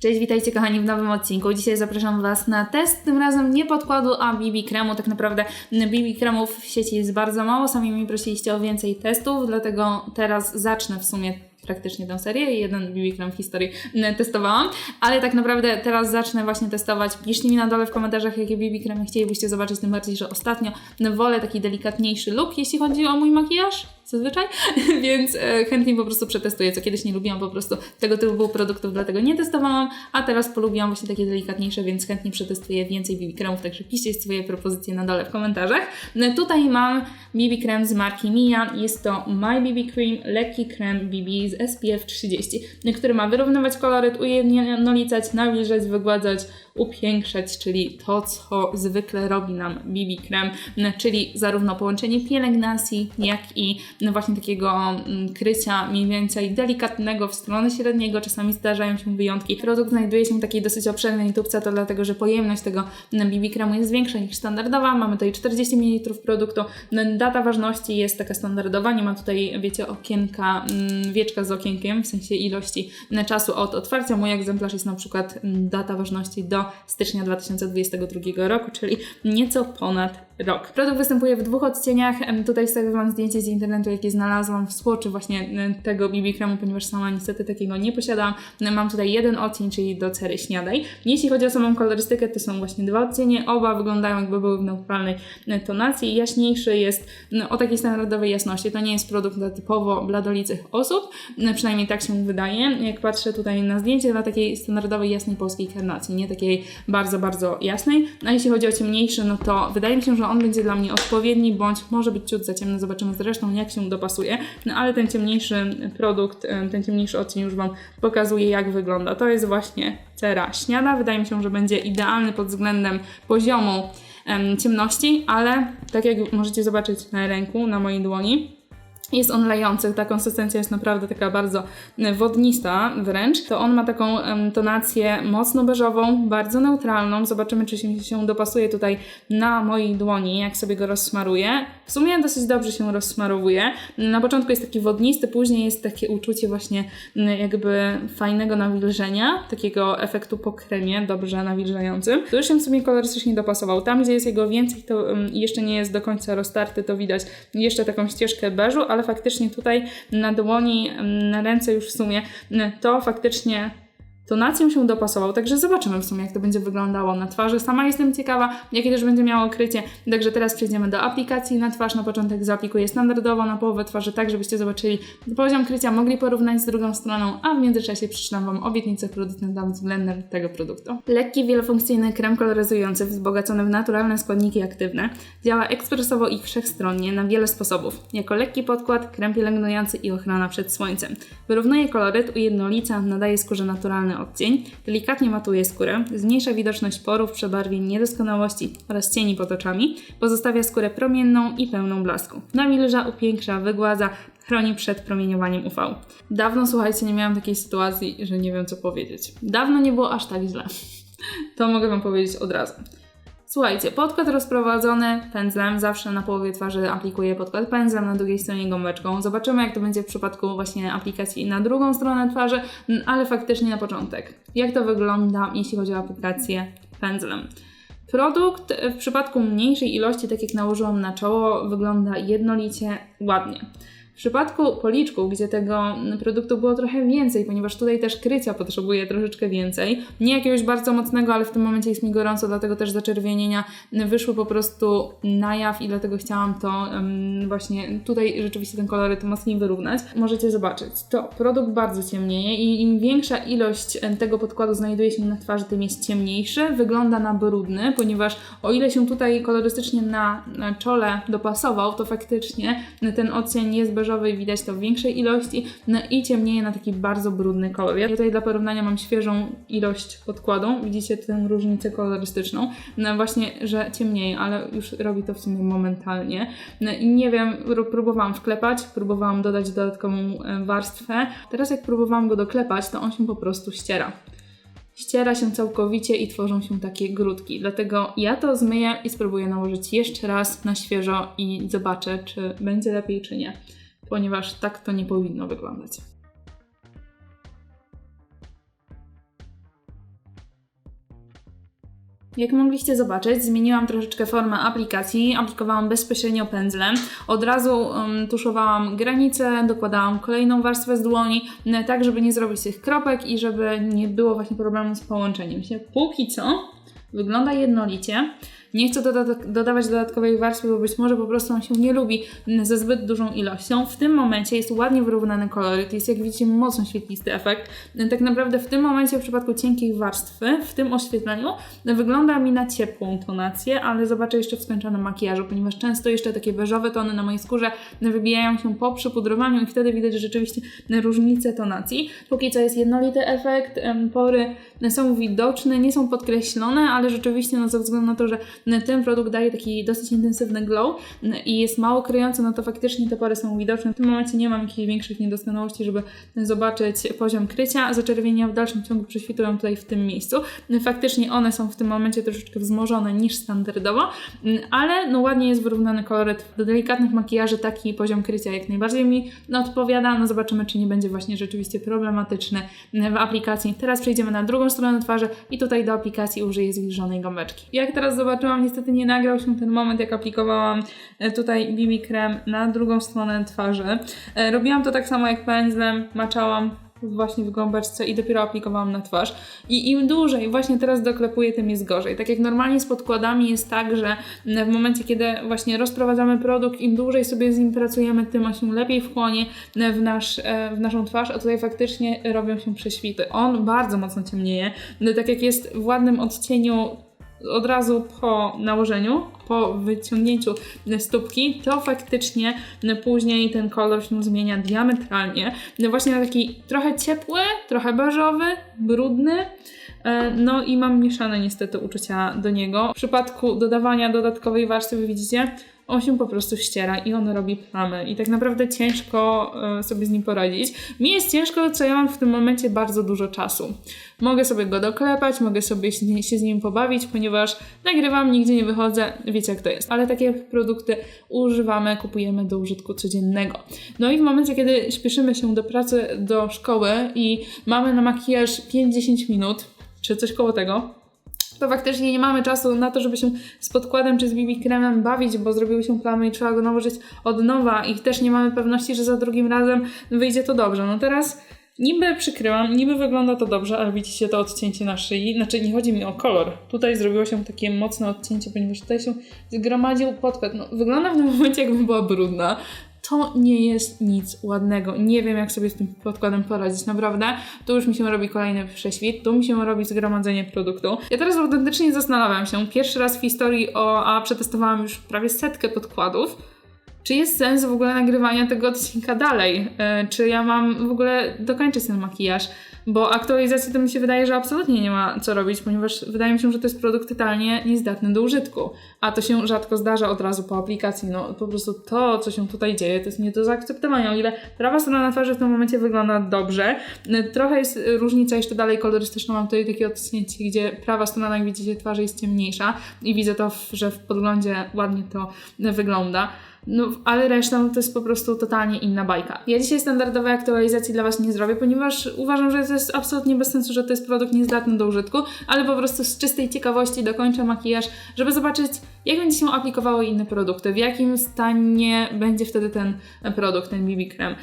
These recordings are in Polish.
Cześć, witajcie kochani w nowym odcinku. Dzisiaj zapraszam Was na test, tym razem nie podkładu, a BB kremu. Tak naprawdę BB kremów w sieci jest bardzo mało, sami mi prosiliście o więcej testów, dlatego teraz zacznę w sumie praktycznie tę serię i jeden BB krem w historii testowałam, ale tak naprawdę teraz zacznę właśnie testować. Piszcie mi na dole w komentarzach, jakie BB kremy chcielibyście zobaczyć, tym bardziej, że ostatnio wolę taki delikatniejszy look, jeśli chodzi o mój makijaż zazwyczaj, więc e, chętnie po prostu przetestuję, co kiedyś nie lubiłam po prostu tego typu produktów, dlatego nie testowałam, a teraz polubiłam właśnie takie delikatniejsze, więc chętnie przetestuję więcej BB kremów, także piszcie swoje propozycje na dole w komentarzach. No, tutaj mam BB krem z marki Mia, jest to My BB Cream, lekki krem BB z SPF 30, który ma wyrównywać koloryt, ujednolicać, nawilżać, wygładzać, upiększać, czyli to, co zwykle robi nam BB krem, czyli zarówno połączenie pielęgnacji, jak i właśnie takiego mm, krycia mniej więcej delikatnego w stronę średniego, czasami zdarzają się wyjątki. Produkt znajduje się w takiej dosyć obszernej tubce, to dlatego, że pojemność tego BB kremu jest większa niż standardowa. Mamy tutaj 40 ml produktu. Data ważności jest taka standardowa, nie ma tutaj, wiecie, okienka, mm, wieczka z okienkiem, w sensie ilości czasu od otwarcia. Mój egzemplarz jest na przykład mm, data ważności do stycznia 2022 roku, czyli nieco ponad rok. Produkt występuje w dwóch odcieniach. Tutaj wstawię Wam zdjęcie z internetu, jakie znalazłam w Swatchu właśnie tego BB kremu, ponieważ sama niestety takiego nie posiadam. Mam tutaj jeden odcień, czyli do cery śniadaj. Jeśli chodzi o samą kolorystykę, to są właśnie dwa odcienie. Oba wyglądają jakby były w neutralnej tonacji. Jaśniejszy jest o takiej standardowej jasności. To nie jest produkt dla typowo bladolicych osób, przynajmniej tak się wydaje. Jak patrzę tutaj na zdjęcie, dla takiej standardowej, jasnej polskiej karnacji, nie takiej bardzo, bardzo jasnej. A jeśli chodzi o ciemniejszy, no to wydaje mi się, że on będzie dla mnie odpowiedni, bądź może być ciut za ciemny, zobaczymy. Zresztą jak się dopasuje, no ale ten ciemniejszy produkt, ten ciemniejszy odcień już Wam pokazuje jak wygląda. To jest właśnie cera śniada, wydaje mi się, że będzie idealny pod względem poziomu ciemności, ale tak jak możecie zobaczyć na ręku, na mojej dłoni, jest on lejący, ta konsystencja jest naprawdę taka bardzo e, wodnista wręcz. To on ma taką tonację mocno beżową, bardzo neutralną. Zobaczymy, czy się, dopasuje tutaj na mojej dłoni, jak sobie go rozsmaruję. W sumie dosyć dobrze się rozsmarowuje. Na początku jest taki wodnisty, później jest takie uczucie właśnie jakby fajnego nawilżenia, takiego efektu po kremie, dobrze nawilżającym. Tu już się w sumie kolorystycznie dopasował. Tam, gdzie jest jego więcej, to jeszcze nie jest do końca roztarty, to widać jeszcze taką ścieżkę beżu, ale faktycznie tutaj na dłoni, na ręce już w sumie, to faktycznie tonacją się dopasował, także zobaczymy w sumie, jak to będzie wyglądało na twarzy. Sama jestem ciekawa, jakie też będzie miało krycie, także teraz przejdziemy do aplikacji na twarz. Na początek zaaplikuję standardowo na połowę twarzy, tak żebyście zobaczyli poziom krycia, mogli porównać z drugą stroną, a w międzyczasie przeczytam Wam obietnicę producenta względem tego produktu. Lekki, wielofunkcyjny krem koloryzujący wzbogacony w naturalne składniki aktywne działa ekspresowo i wszechstronnie na wiele sposobów. Jako lekki podkład, krem pielęgnujący i ochrona przed słońcem. Wyrównuje koloryt, ujednolica, nadaje skórze naturalny odcień, delikatnie matuje skórę, zmniejsza widoczność porów, przebarwień, niedoskonałości oraz cieni pod oczami, pozostawia skórę promienną i pełną blasku. Nawilża, upiększa, wygładza, chroni przed promieniowaniem UV. Dawno, słuchajcie, nie miałam takiej sytuacji, że nie wiem co powiedzieć. Dawno nie było aż tak źle. To mogę Wam powiedzieć od razu. Słuchajcie, podkład rozprowadzony pędzlem, zawsze na połowie twarzy aplikuję podkład pędzlem, na drugiej stronie gąbeczką. Zobaczymy jak to będzie w przypadku właśnie aplikacji na drugą stronę twarzy, ale faktycznie na początek. Jak to wygląda, jeśli chodzi o aplikację pędzlem? Produkt w przypadku mniejszej ilości, tak jak nałożyłam na czoło, wygląda jednolicie, ładnie. W przypadku policzków, gdzie tego produktu było trochę więcej, ponieważ tutaj też krycia potrzebuje troszeczkę więcej, nie jakiegoś bardzo mocnego, ale w tym momencie jest mi gorąco, dlatego też zaczerwienienia wyszły po prostu na jaw i dlatego chciałam to właśnie tutaj rzeczywiście ten koloryt mocniej wyrównać. Możecie zobaczyć, to produkt bardzo ciemnieje i im większa ilość tego podkładu znajduje się na twarzy, tym jest ciemniejszy, wygląda na brudny, ponieważ o ile się tutaj kolorystycznie na czole dopasował, to faktycznie ten odcień jest bez beżowej widać to w większej ilości, no i ciemnieje na taki bardzo brudny kolor. Ja tutaj dla porównania mam świeżą ilość podkładu, widzicie tę różnicę kolorystyczną, no właśnie, że ciemnieje, ale już robi to w sumie momentalnie. No i nie wiem, próbowałam wklepać, próbowałam dodać dodatkową e, warstwę. Teraz jak próbowałam go doklepać, to on się po prostu ściera ściera się całkowicie i tworzą się takie grudki. Dlatego ja to zmyję i spróbuję nałożyć jeszcze raz na świeżo i zobaczę, czy będzie lepiej, czy nie ponieważ tak to nie powinno wyglądać. Jak mogliście zobaczyć, zmieniłam troszeczkę formę aplikacji, aplikowałam bezpośrednio pędzlem, od razu um, tuszowałam granice, dokładałam kolejną warstwę z dłoni, e, tak żeby nie zrobić tych kropek i żeby nie było właśnie problemu z połączeniem się. Póki co wygląda jednolicie. Nie chcę doda dodawać dodatkowej warstwy, bo być może po prostu on się nie lubi ze zbyt dużą ilością. W tym momencie jest ładnie wyrównany koloryt, jest jak widzicie mocno świetlisty efekt. Tak naprawdę w tym momencie w przypadku cienkiej warstwy, w tym oświetleniu, wygląda mi na ciepłą tonację, ale zobaczę jeszcze w skończonym makijażu, ponieważ często jeszcze takie beżowe tony na mojej skórze wybijają się po przypudrowaniu i wtedy widać rzeczywiście różnicę tonacji. Póki co jest jednolity efekt, pory są widoczne, nie są podkreślone, ale rzeczywiście no, ze względu na to, że ten produkt daje taki dosyć intensywny glow i jest mało kryjący, no to faktycznie te pory są widoczne. W tym momencie nie mam jakichś większych niedoskonałości, żeby zobaczyć poziom krycia. Zaczerwienia w dalszym ciągu prześwitują tutaj w tym miejscu. Faktycznie one są w tym momencie troszeczkę wzmożone niż standardowo, ale no ładnie jest wyrównany koloryt. Do delikatnych makijaży taki poziom krycia jak najbardziej mi odpowiada. No zobaczymy, czy nie będzie właśnie rzeczywiście problematyczny w aplikacji. Teraz przejdziemy na drugą stronę twarzy i tutaj do aplikacji użyję zwilżonej gąbeczki. Jak teraz zobaczyłam, niestety nie nagrał się ten moment, jak aplikowałam e, tutaj BB krem na drugą stronę twarzy. E, robiłam to tak samo jak pędzlem, maczałam właśnie w gąbeczce i dopiero aplikowałam na twarz. I im dłużej właśnie teraz doklepuję, tym jest gorzej. Tak jak normalnie z podkładami jest tak, że w momencie, kiedy właśnie rozprowadzamy produkt, im dłużej sobie z nim pracujemy, tym on się lepiej wchłonie w, nasz, e, w naszą twarz, a tutaj faktycznie robią się prześwity. On bardzo mocno ciemnieje, tak jak jest w ładnym odcieniu od razu po nałożeniu, po wyciągnięciu stópki, to faktycznie później ten kolor się zmienia diametralnie. Właśnie na taki trochę ciepły, trochę beżowy, brudny. E, no i mam mieszane niestety uczucia do niego. W przypadku dodawania dodatkowej warstwy widzicie, on się po prostu ściera i on robi plamy i tak naprawdę ciężko e, sobie z nim poradzić. Mi jest ciężko, co ja mam w tym momencie bardzo dużo czasu. Mogę sobie go doklepać, mogę sobie się z nim pobawić, ponieważ nagrywam, nigdzie nie wychodzę, wiecie jak to jest. Ale takie produkty używamy, kupujemy do użytku codziennego. No i w momencie, kiedy śpieszymy się do pracy, do szkoły i mamy na makijaż 5-10 minut, czy coś koło tego, to faktycznie nie mamy czasu na to, żeby się z podkładem czy z BB kremem bawić, bo zrobiły się plamy i trzeba go nałożyć od nowa i też nie mamy pewności, że za drugim razem wyjdzie to dobrze. No teraz niby przykryłam, niby wygląda to dobrze, ale widzicie to odcięcie na szyi. Znaczy nie chodzi mi o kolor. Tutaj zrobiło się takie mocne odcięcie, ponieważ tutaj się zgromadził podkład. No, wygląda w tym momencie jakby była brudna to nie jest nic ładnego. Nie wiem, jak sobie z tym podkładem poradzić, naprawdę. Tu już mi się robi kolejny prześwit, tu mi się robi zgromadzenie produktu. Ja teraz autentycznie zastanawiam się, pierwszy raz w historii o, a przetestowałam już prawie setkę podkładów, czy jest sens w ogóle nagrywania tego odcinka dalej? Yy, czy ja mam w ogóle dokończyć ten makijaż? Bo aktualizacji to mi się wydaje, że absolutnie nie ma co robić, ponieważ wydaje mi się, że to jest produkt totalnie niezdatny do użytku. A to się rzadko zdarza od razu po aplikacji. No po prostu to, co się tutaj dzieje, to jest nie do zaakceptowania. O ile prawa strona na twarzy w tym momencie wygląda dobrze, trochę jest różnica jeszcze dalej kolorystyczna. Mam tutaj takie odcięcie, gdzie prawa strona, jak widzicie, twarzy jest ciemniejsza i widzę to, że w podglądzie ładnie to wygląda. No, ale reszta to jest po prostu totalnie inna bajka. Ja dzisiaj standardowej aktualizacji dla Was nie zrobię, ponieważ uważam, że to jest absolutnie bez sensu, że to jest produkt niezdatny do użytku, ale po prostu z czystej ciekawości dokończę makijaż, żeby zobaczyć, jak będzie się aplikowały inne produkty, w jakim stanie będzie wtedy ten produkt, ten BB krem,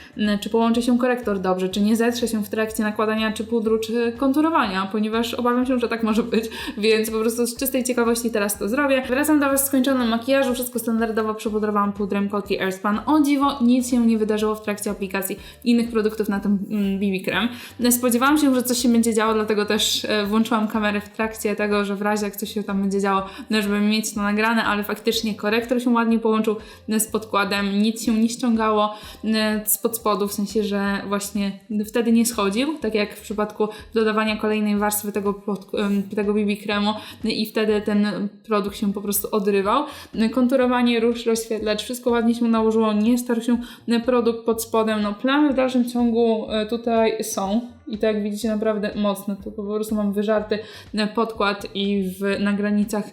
czy połączy się korektor dobrze, czy nie zetrze się w trakcie nakładania czy pudru, czy konturowania, ponieważ obawiam się, że tak może być, więc po prostu z czystej ciekawości teraz to zrobię. Wracam do Was skończonym makijażu, wszystko standardowo przepudrowałam pudrem Kotki Airspan. O dziwo, nic się nie wydarzyło w trakcie aplikacji innych produktów na tym BB mm, krem. Spodziewałam się, że coś się będzie działo, dlatego też e, włączyłam kamerę w trakcie tego, że w razie jak coś się tam będzie działo, no żeby mieć to nagrane, ale faktycznie korektor się ładnie połączył e, z podkładem, nic się nie ściągało e, spod spodu, w sensie, że właśnie wtedy nie schodził, tak jak w przypadku dodawania kolejnej warstwy tego, pod, tego BB kremu i wtedy ten produkt się po prostu odrywał. Konturowanie, róż, rozświetlacz, wszystko ładnie się nałożyło, nie starł się produkt pod spodem. No plamy w dalszym ciągu e, tutaj są i tak jak widzicie naprawdę mocne. Tu po prostu mam wyżarty podkład i w, na granicach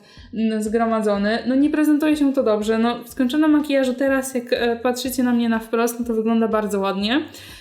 zgromadzony. No nie prezentuje się to dobrze. No w makijażu teraz jak e, patrzycie na mnie na wprost, no to wygląda bardzo ładnie.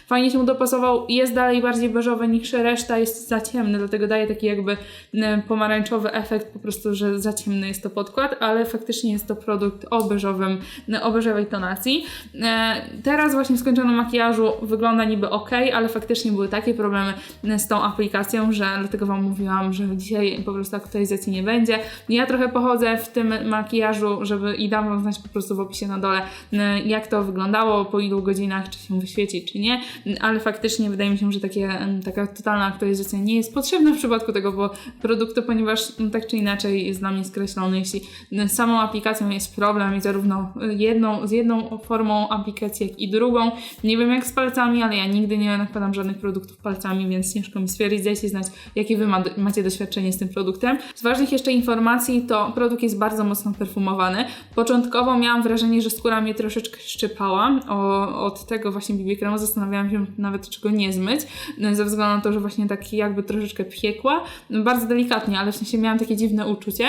Fajnie się mu dopasował. Jest dalej bardziej beżowy niż reszta, jest za ciemny, dlatego daje taki jakby e, pomarańczowy efekt, po prostu, że za ciemny jest to podkład, ale faktycznie jest to produkt o beżowym, o beżowej tonacji. E, Teraz właśnie w skończonym makijażu wygląda niby ok, ale faktycznie były takie problemy z tą aplikacją, że dlatego Wam mówiłam, że dzisiaj po prostu aktualizacji nie będzie. Ja trochę pochodzę w tym makijażu, żeby i dam Wam znać po prostu w opisie na dole, e, jak to wyglądało, po ilu godzinach, czy się wyświeci, czy nie, ale faktycznie wydaje mi się, że takie, taka totalna aktualizacja nie jest potrzebna w przypadku tego bo produktu, ponieważ tak czy inaczej jest dla mnie skreślony. Jeśli samą aplikacją jest problem i zarówno jedną, z jedną formą aplikacji, jak i drugą. Nie wiem jak z palcami, ale ja nigdy nie nakładam żadnych produktów palcami, więc ciężko mi stwierdzić. Dajcie znać, jakie Wy ma, macie doświadczenie z tym produktem. Z ważnych jeszcze informacji to produkt jest bardzo mocno perfumowany. Początkowo miałam wrażenie, że skóra mnie troszeczkę szczypała o, od tego właśnie BB kremu. Zastanawiałam się nawet, czy go nie zmyć, no, ze względu na to, że właśnie taki jakby troszeczkę piekła. Bardzo delikatnie, ale w sensie miałam takie dziwne uczucie.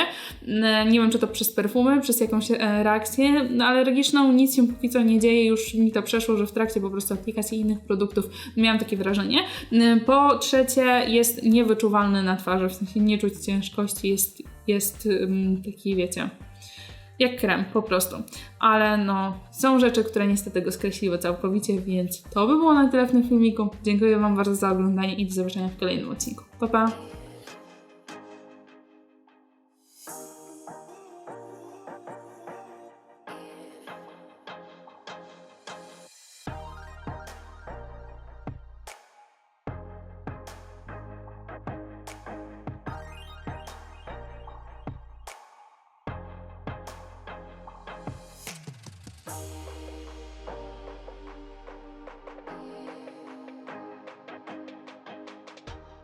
E, Nie wiem, czy to przez perfumy, przez jakąś e, reakcję, no, ale alergiczną nic się póki co nie dzieje. Już mi to przeszło, że w trakcie po prostu aplikacji innych produktów miałam takie wrażenie. Po trzecie, jest niewyczuwalny na twarzy, w sensie nie czuć ciężkości, jest, jest taki, wiecie, jak krem po prostu. Ale no, są rzeczy, które niestety go skreśliły całkowicie, więc to by było na tyle w tym filmiku. Dziękuję Wam bardzo za oglądanie i do zobaczenia w kolejnym odcinku. Pa, pa!